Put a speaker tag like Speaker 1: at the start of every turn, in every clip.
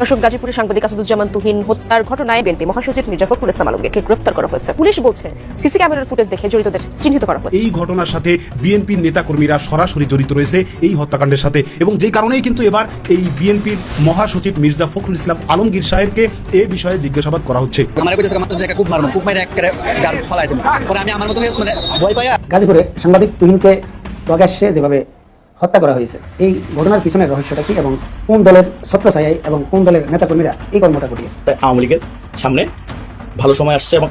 Speaker 1: দর্শক গাজীপুরের সাংবাদিক আসাদুজ্জামান তুহিন হত্যার ঘটনায় বিএনপি মহাসচিব মির্জা ফখরুল ইসলাম আলমগীরকে গ্রেফতার করা হয়েছে। পুলিশ বলছে সিসি ক্যামেরার ফুটেজ দেখে জড়িতদের চিহ্নিত করা হয়েছে।
Speaker 2: এই ঘটনার সাথে বিএনপির নেতাকর্মীরা সরাসরি জড়িত রয়েছে এই হত্যাকাণ্ডের সাথে এবং যেই কারণেই কিন্তু এবার এই বিএনপির মহাসচিব মির্জা ফখরুল ইসলাম আলমগীর সাহেবকে এ বিষয়ে জিজ্ঞাসাবাদ করা হচ্ছে।
Speaker 3: আমার কইতেছে আমার জায়গা খুব মারবো খুব মাইরে একেবারে গাল ফলাই দেবো। পরে আমি আমার মতো মানে
Speaker 4: গাজীপুরে সাংবাদিক তুহিনকে প্রকাশ্যে যেভাবে হত্যা করা হয়েছে। এই ঘটনার পিছনের রহস্যটা কি এবং কোন দলের ছত্রছায়ায় এবং কোন দলের নেতাকর্মীরা এই কর্মটা ঘটিয়েছে
Speaker 5: আওয়ামী লীগের সামনে ভালো সময় আসছে এবং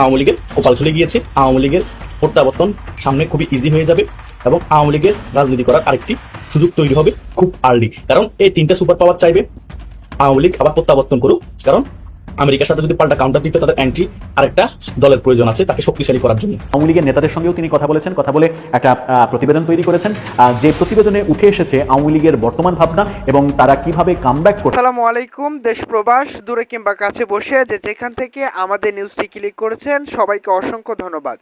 Speaker 5: আওয়ামী লীগের কপাল খুলে গিয়েছে। আওয়ামী লীগের প্রত্যাবর্তন সামনে খুবই ইজি হয়ে যাবে এবং আওয়ামী লীগের রাজনীতি করার আরেকটি সুযোগ তৈরি হবে খুব আর্লি কারণ এই তিনটা সুপার পাওয়ার চাইবে। আওয়ামী লীগ আবার প্রত্যাবর্তন করুক। কারণ আমেরিকার সাথে যদি পাল্টা কাউন্টার দিতে তাদের অ্যান্টি আরেকটা দলের প্রয়োজন আছে তাকে শক্তিশালী করার জন্য।
Speaker 6: আওয়ামী লীগের নেতাদের সঙ্গেও তিনি কথা বলেছেন কথা বলে একটা প্রতিবেদন তৈরি করেছেন। যে প্রতিবেদনে উঠে এসেছে আওয়ামী লীগের বর্তমান ভাবনা এবং তারা কীভাবে কামব্যাক করছে।
Speaker 7: আসসালামু আলাইকুম দেশ প্রবাস দূরে কিংবা কাছে বসে যে যেখান থেকে আমাদের নিউজটি ক্লিক করেছেন সবাইকে অসংখ্য ধন্যবাদ।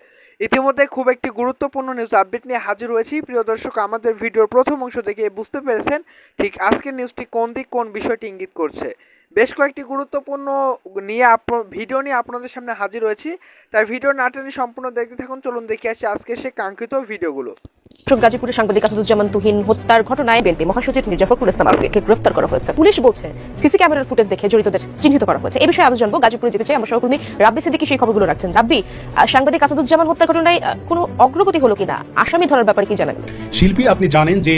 Speaker 7: ইতিমধ্যে খুব একটি গুরুত্বপূর্ণ নিউজ আপডেট নিয়ে হাজির হয়েছি। প্রিয় দর্শক আমাদের ভিডিওর প্রথম অংশ দেখে বুঝতে পেরেছেন ঠিক আজকের নিউজটি কোন দিক কোন বিষয়টি ইঙ্গিত করছে। বেশ কয়েকটি গুরুত্বপূর্ণ নিয়ে ভিডিও নিয়ে আপনাদের সামনে হাজির হয়েছি। তাই ভিডিও না টেনে সম্পূর্ণ দেখতে থাকুন। চলুন দেখে আসি আজকে সে কাঙ্ক্ষিত ভিডিওগুলো
Speaker 1: গাজীপুরের সাংবাদিক আসাদুজ্জামান তুহিন হত্যার ঘটনায় বিএনপি মহাসচিব মির্জা ফখরুল ইসলাম আলমগীরকে গ্রেফতার করা হয়েছে। পুলিশ বলছে সিসি ক্যামেরার ফুটেজ দেখে জড়িতদের চিহ্নিত করা হয়েছে। এই বিষয়ে আরও জানব গাজীপুরে যেতে চাই আমার সহকর্মী রাব্বি সিদ্দিকি। সেই খবরগুলো রাখছেন। রাব্বি সাংবাদিক আসাদুজ্জামান হত্যার ঘটনায় কোনো অগ্রগতি হলো কিনা? আসামি ধরার ব্যাপারে কি জানেন?
Speaker 2: শিল্পী আপনি জানেন যে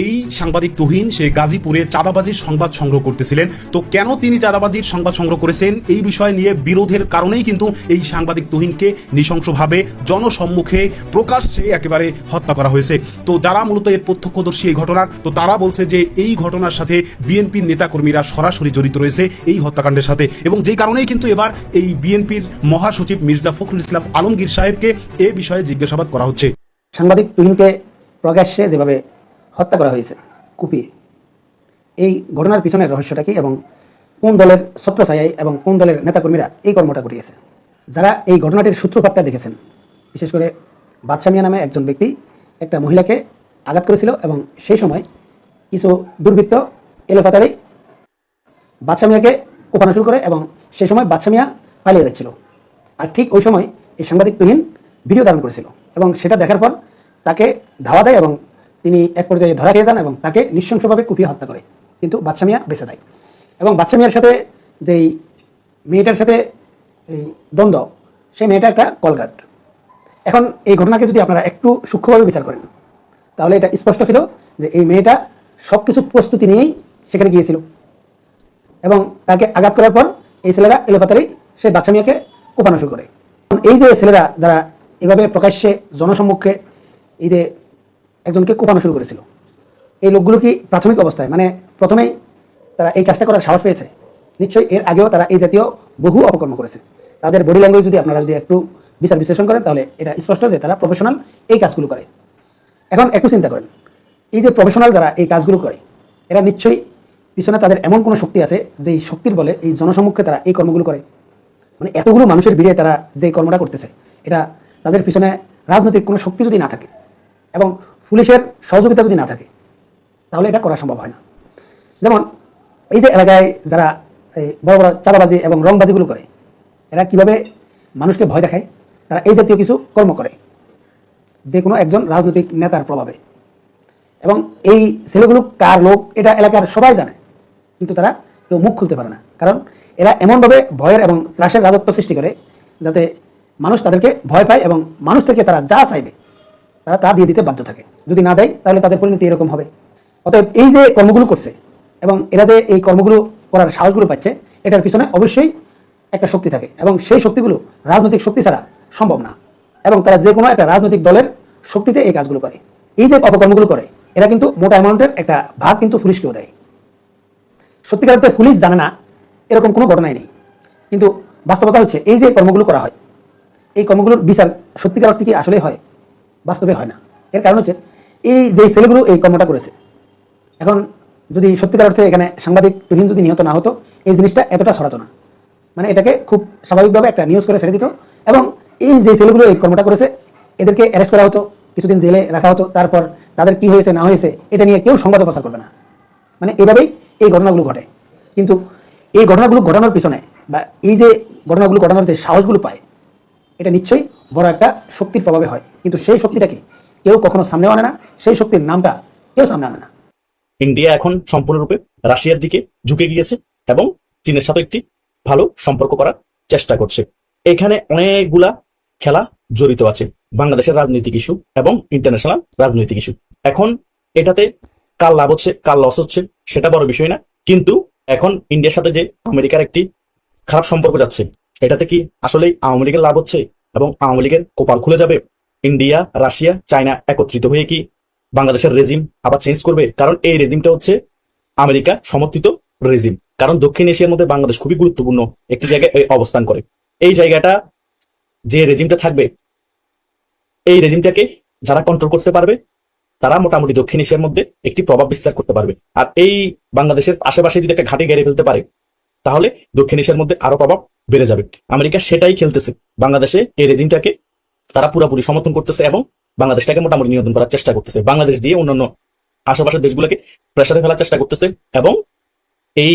Speaker 2: এই সাংবাদিক তুহিন, সে গাজীপুরে চাঁদাবাজির সংবাদ সংগ্রহ করতেছিলেন। তো কেন তিনি চাঁদাবাজির সংবাদ সংগ্রহ করেছেন? এই বিষয় নিয়ে বিরোধের কারণেই কিন্তু এই সাংবাদিক তুহিনকে নৃশংসভাবে জনসম্মুখে প্রকাশ্যে একেবারে হত্যা করা হয়েছে। তো যারা মূলত এর প্রত্যক্ষদর্শী এই ঘটনার, তো তারা বলছে যে এই ঘটনার সাথে বিএনপির নেতাকর্মীরা সরাসরি জড়িত রয়েছে এই হত্যাকাণ্ডের সাথে। এবং যেই কারণেই কিন্তু এবার এই বিএনপির মহাসচিব মির্জা ফখরুল ইসলাম আলমগীর সাহেবকে এ বিষয়ে জিজ্ঞাসাবাদ করা হচ্ছে।
Speaker 4: সাংবাদিক তুহিনকে প্রকাশ্যে যেভাবে হত্যা করা হয়েছে, কুপিয়ে। এই ঘটনার পিছনের রহস্যটা কি এবং কোন দলের ছত্রছায়ায় এবং কোন দলের নেতাকর্মীরা এই কর্মটা ঘটিয়েছে যারা এই ঘটনাটির সূত্রপাতটা দেখেছেন, বিশেষ করে বাদশা মিয়া নামে একজন ব্যক্তি, একটা মহিলাকে আঘাত করেছিল এবং সেই সময় কিছু দুর্বৃত্ত এলোপাতারি বাদশা মিয়াকে কোপানো শুরু করে এবং সেই সময় বাদশা মিয়া পালিয়ে যাচ্ছিল। আর ঠিক ওই সময় এই সাংবাদিক তুহিন ভিডিও ধারণ করেছিল এবং সেটা দেখার পর তাকে ধাওয়া দেয় এবং তিনি এক পর্যায়ে ধরা খেয়ে যান এবং তাকে নৃশংসভাবে কুপিয়ে হত্যা করে। কিন্তু বাদশা মিয়া বেঁচে যায়। এবং বাদশা মিয়ার সাথে যেই মেয়েটার সাথে এই দ্বন্দ্ব, সেই মেয়েটা একটা কলগাট এখন এই ঘটনাকে যদি আপনারা একটু সূক্ষ্মভাবে বিচার করেন, তাহলে এটা স্পষ্ট ছিল যে এই মেয়েটা সব কিছু প্রস্তুতি নিয়েই সেখানে গিয়েছিল। এবং তাকে আঘাত করার পর এই ছেলেরা এলোপাতারি সেই বাচ্চা মেয়েকে কোপানো শুরু করে। এই যে ছেলেরা যারা এভাবে প্রকাশ্যে জনসম্মুখে এই যে একজনকে কোপানো শুরু করেছিল। এই লোকগুলো কি প্রাথমিক অবস্থায়? মানে প্রথমেই তারা এই কাজটা করার সাহস পেয়েছে। নিশ্চয়ই এর আগেও তারা এই জাতীয় বহু অপকর্ম করেছে। তাদের বডি ল্যাঙ্গুয়েজ যদি আপনারা যদি একটু বিচার বিশ্লেষণ করেন, তাহলে এটা স্পষ্ট যে তারা প্রফেশনাল এই কাজগুলো করে। এখন একটু চিন্তা করেন। এই যে প্রফেশনাল যারা এই কাজগুলো করে, এরা নিশ্চয়ই পিছনে তাদের এমন কোনো শক্তি আছে যে এই শক্তির বলে এই জনসম্মুখে তারা এই কর্মগুলো করে? মানে এতগুলো মানুষের ভিড়ে তারা যে কর্মটা করতেছে, এটা তাদের পিছনে রাজনৈতিক কোনো শক্তি যদি না থাকে, এবং পুলিশের সহযোগিতা যদি না থাকে, তাহলে এটা করা সম্ভব হয় না। যেমন, এই যে এলাকায় যারা, এই বড় বড় চাঁদাবাজি এবং রংবাজিগুলো করে, এরা কীভাবে মানুষকে ভয় দেখায়? তারা এই জাতীয় কিছু কর্ম করে, যে কোনো একজন রাজনৈতিক নেতার প্রভাবে। এবং এই ছেলেগুলো কার লোক, এটা এলাকার সবাই জানে, কিন্তু তারা কেউ মুখ খুলতে পারে না। কারণ এরা এমনভাবে ভয়ের এবং ত্রাসের রাজত্ব সৃষ্টি করে, যাতে মানুষ তাদেরকে ভয় পায় এবং মানুষ থেকে তারা যা চাইবে তারা তা দিয়ে দিতে বাধ্য থাকে। যদি না দেয়, তাহলে তাদের পরিণতি এরকম হবে। অতএব এই যে কর্মগুলো করছে, এবং এরা যে এই কর্মগুলো করার সাহসগুলো পাচ্ছে, এটার পিছনে অবশ্যই একটা শক্তি থাকে, এবং সেই শক্তিগুলো রাজনৈতিক শক্তি ছাড়া সম্ভব না। এবং তারা যে কোনো একটা রাজনৈতিক দলের শক্তিতে এই কাজগুলো করে। এই যে অপকর্মগুলো করে, এরা কিন্তু মোটা অ্যামাউন্টের একটা ভাগ কিন্তু পুলিশকেও দেয়। সত্যিকার অর্থে পুলিশ জানে না, এরকম কোনো ঘটনাই নেই। কিন্তু বাস্তবতা হচ্ছে, এই যে কর্মগুলো করা হয়, এই কর্মগুলোর বিচার সত্যিকার অর্থে কি আসলে হয়? বাস্তবে হয় না। এর কারণ হচ্ছে, এই যে ছেলেগুলো এই কর্মটা করেছে, এখন যদি সত্যিকার অর্থে এখানে সাংবাদিক তুহিন যদি নিহত না হতো, এই জিনিসটা এতটা ছড়াতো না। মানে এটাকে খুব স্বাভাবিকভাবে একটা নিউজ করে ছেড়ে দিত এবং এই যে ছেলেগুলো এই কর্মটা করেছে, এদেরকে অ্যারেস্ট করা হতো, কিছুদিন জেলে রাখা হতো, তারপর তাদের কি হয়েছে, না হয়েছে, এটা নিয়ে কেউ সংবাদ প্রচার করবে না। মানে এভাবেই এই ঘটনাগুলো ঘটে। কিন্তু এই ঘটনাগুলো ঘটানোর পিছনে বা এই যে ঘটনাগুলো ঘটানোর যে সাহসগুলো পায়, এটা নিশ্চয়ই বড় একটা শক্তির প্রভাবে হয়। কিন্তু সেই শক্তিটাকে কেউ কখনো সামনে আনে না, সেই শক্তির নামটা কেউ সামনে আনে না।
Speaker 5: ইন্ডিয়া এখন সম্পূর্ণরূপে রাশিয়ার দিকে ঝুঁকে গিয়েছে এবং চীনের সাথে একটি ভালো সম্পর্ক করার চেষ্টা করছে। এখানে অনেকগুলা খেলা জড়িত আছে, বাংলাদেশের রাজনৈতিক ইস্যু এবং ইন্টারন্যাশনাল রাজনৈতিক ইস্যু। এখন এটাতে কার লাভ হচ্ছে, কার লস হচ্ছে, সেটা বড় বিষয় না, কিন্তু এখন ইন্ডিয়ার সাথে যে আমেরিকার একটি খারাপ সম্পর্ক যাচ্ছে, এটাতে কি আসলেই আওয়ামী লীগের লাভ হচ্ছে এবং আওয়ামী লীগের কোপাল খুলে যাবে? ইন্ডিয়া, রাশিয়া, চায়না একত্রিত হয়ে কি বাংলাদেশের রেজিম আবার চেঞ্জ করবে? কারণ এই রেজিমটা হচ্ছে আমেরিকা সমর্থিত রেজিম কারণ দক্ষিণ এশিয়ার মধ্যে বাংলাদেশ খুবই গুরুত্বপূর্ণ একটি জায়গায় অবস্থান করে। এই জায়গাটা যে রেজিমটা থাকবে, এই রেজিমটাকে যারা কন্ট্রোল করতে পারবে, তারা মোটামুটি দক্ষিণ এশিয়ার মধ্যে একটি প্রভাব বিস্তার করতে পারবে। আর এই বাংলাদেশের আশেপাশে যদি একটা ঘাঁটি গেড়ে ফেলতে পারে, তাহলে দক্ষিণ এশিয়ার মধ্যে আরও প্রভাব বেড়ে যাবে। আমেরিকা সেটাই খেলতেছে। বাংলাদেশে এই রেজিমটাকে তারা পুরোপুরি সমর্থন করতেছে এবং বাংলাদেশটাকে মোটামুটি নিয়ন্ত্রণ করার চেষ্টা করতেছে। বাংলাদেশ দিয়ে অন্যান্য আশেপাশের দেশগুলোকে প্রেসারে ফেলার চেষ্টা করতেছে এবং এই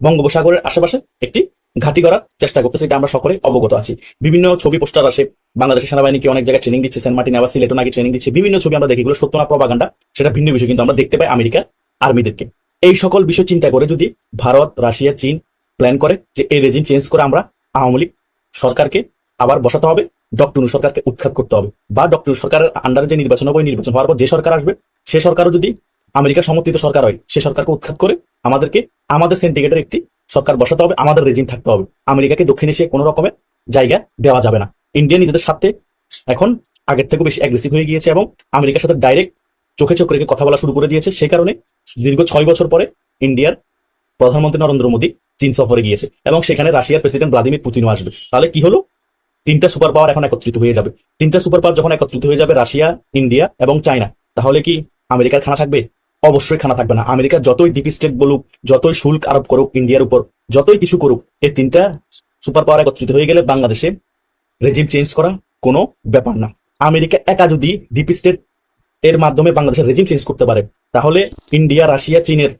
Speaker 5: বঙ্গোপসাগরের আশেপাশে একটি ঘাঁটি করার চেষ্টা করতেছে, এটা আমরা সকলে অবগত আছি। বিভিন্ন ছবি পোস্টার আসে, বাংলাদেশের সেনাবাহিনীকে অনেক জায়গায় ট্রেনিং দিচ্ছে, সেন্ট মার্টিন আবার সিলেটও নাকি ট্রেনিং দিচ্ছে। বিভিন্ন ছবি আমরা দেখি, এগুলো সত্য না প্রবাগান্ডা সেটা ভিন্ন বিষয়, কিন্তু আমরা দেখতে পাই আমেরিকা আর্মিদেরকে। এই সকল বিষয় চিন্তা করে যদি ভারত, রাশিয়া, চীন প্ল্যান করে যে এই রেজিম চেঞ্জ করে আমরা আওয়ামী লীগ সরকারকে আবার বসাতে হবে ডক্টর সরকারকে উৎখাত করতে হবে বা ডক্টর সরকারের আন্ডারে যে নির্বাচন হবে নির্বাচন হওয়ার পর যে সরকার আসবে, সে সরকারও যদি আমেরিকা সমর্থিত সরকার হয়, সে সরকারকে উৎখাত করে আমাদেরকে, আমাদের সেন্টিগ্রেটের একটি সরকার বসাতে হবে, আমাদের রেজিম থাকতে হবে। আমেরিকাকে দক্ষিণ এশিয়ায় কোনো রকমের জায়গা দেওয়া যাবে না। ইন্ডিয়া নিজেদের স্বার্থে এখন আগের থেকে বেশি অ্যাগ্রেসিভ হয়ে গিয়েছে এবং আমেরিকার সাথে ডাইরেক্ট চোখে চোখ রেখে কথা বলা শুরু করে দিয়েছে। সে কারণে দীর্ঘ ছয় বছর পরে ইন্ডিয়ার প্রধানমন্ত্রী নরেন্দ্র মোদী চীন সফরে গিয়েছে এবং সেখানে রাশিয়ার প্রেসিডেন্ট ভ্লাদিমির পুতিনও আসবে। তাহলে কি হলো? তিনটা সুপার পাওয়ার এখন একত্রিত হয়ে যাবে। তিনটা সুপার পাওয়ার যখন একত্রিত হয়ে যাবে রাশিয়া, ইন্ডিয়া এবং চায়না, তাহলে কি আমেরিকার খানা থাকবে? অবশ্যই খানা থাকবে না। আমেরিকা যতই ডিপ স্টেট বলুক, যতই শুল্ক আরোপ করুক, ইন্ডিয়ার উপর, যতই কিছু করুক, এই তিনটা সুপার পাওয়ার একত্রিত হয়ে গেলে বাংলাদেশে রেজিম চেঞ্জ করা কোনো ব্যাপার না। আমেরিকা একা যদি ডিপ স্টেট এর মাধ্যমে বাংলাদেশের রেজিম চেঞ্জ করতে পারে, তাহলে ইন্ডিয়া, রাশিয়া, চীনের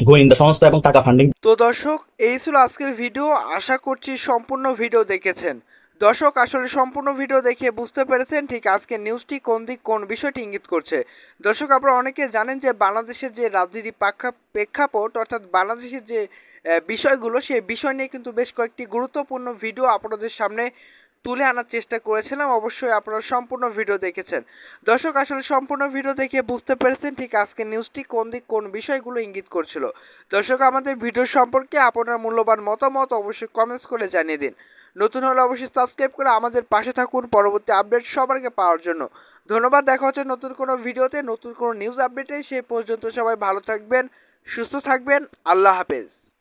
Speaker 5: গোয়েন্দা সংস্থা এবং টাকা ফান্ডিং
Speaker 7: তো দর্শক, এই ছিল আজকের ভিডিও আশা করছি সম্পূর্ণ ভিডিও দেখেছেন। দর্শক, আসলে সম্পূর্ণ ভিডিও দেখে বুঝতে পেরেছেন ঠিক আজকে নিউজটি কোন দিক কোন বিষয়টি ইঙ্গিত করছে। দর্শক, আপনারা অনেকে জানেন যে বাংলাদেশের যে রাজনীতি প্রেক্ষা- প্রেক্ষাপট, অর্থাৎ বাংলাদেশের যে বিষয়গুলো, সেই বিষয় নিয়ে কিন্তু বেশ কয়েকটি গুরুত্বপূর্ণ ভিডিও আপনাদের সামনে তুলে আনার চেষ্টা করেছিলাম। অবশ্যই আপনারা সম্পূর্ণ ভিডিও দেখেছেন। দর্শক, আসলে সম্পূর্ণ ভিডিও দেখে বুঝতে পেরেছেন ঠিক আজকে নিউজটি কোন দিক কোন বিষয়গুলো ইঙ্গিত করছিল। দর্শক, আমাদের ভিডিও সম্পর্কে আপনার মূল্যবান মতামত অবশ্যই কমেন্টস করে জানিয়ে দিন। নতুন হলে অবশ্যই সাবস্ক্রাইব করে আমাদের পাশে থাকুন, পরবর্তী আপডেট সবার পাওয়ার জন্য। ধন্যবাদ, দেখা হচ্ছে নতুন কোনো ভিডিওতে, নতুন কোনো নিউজ আপডেটে সেই পর্যন্ত সবাই ভালো থাকবেন, সুস্থ থাকবেন, আল্লাহ হাফেজ।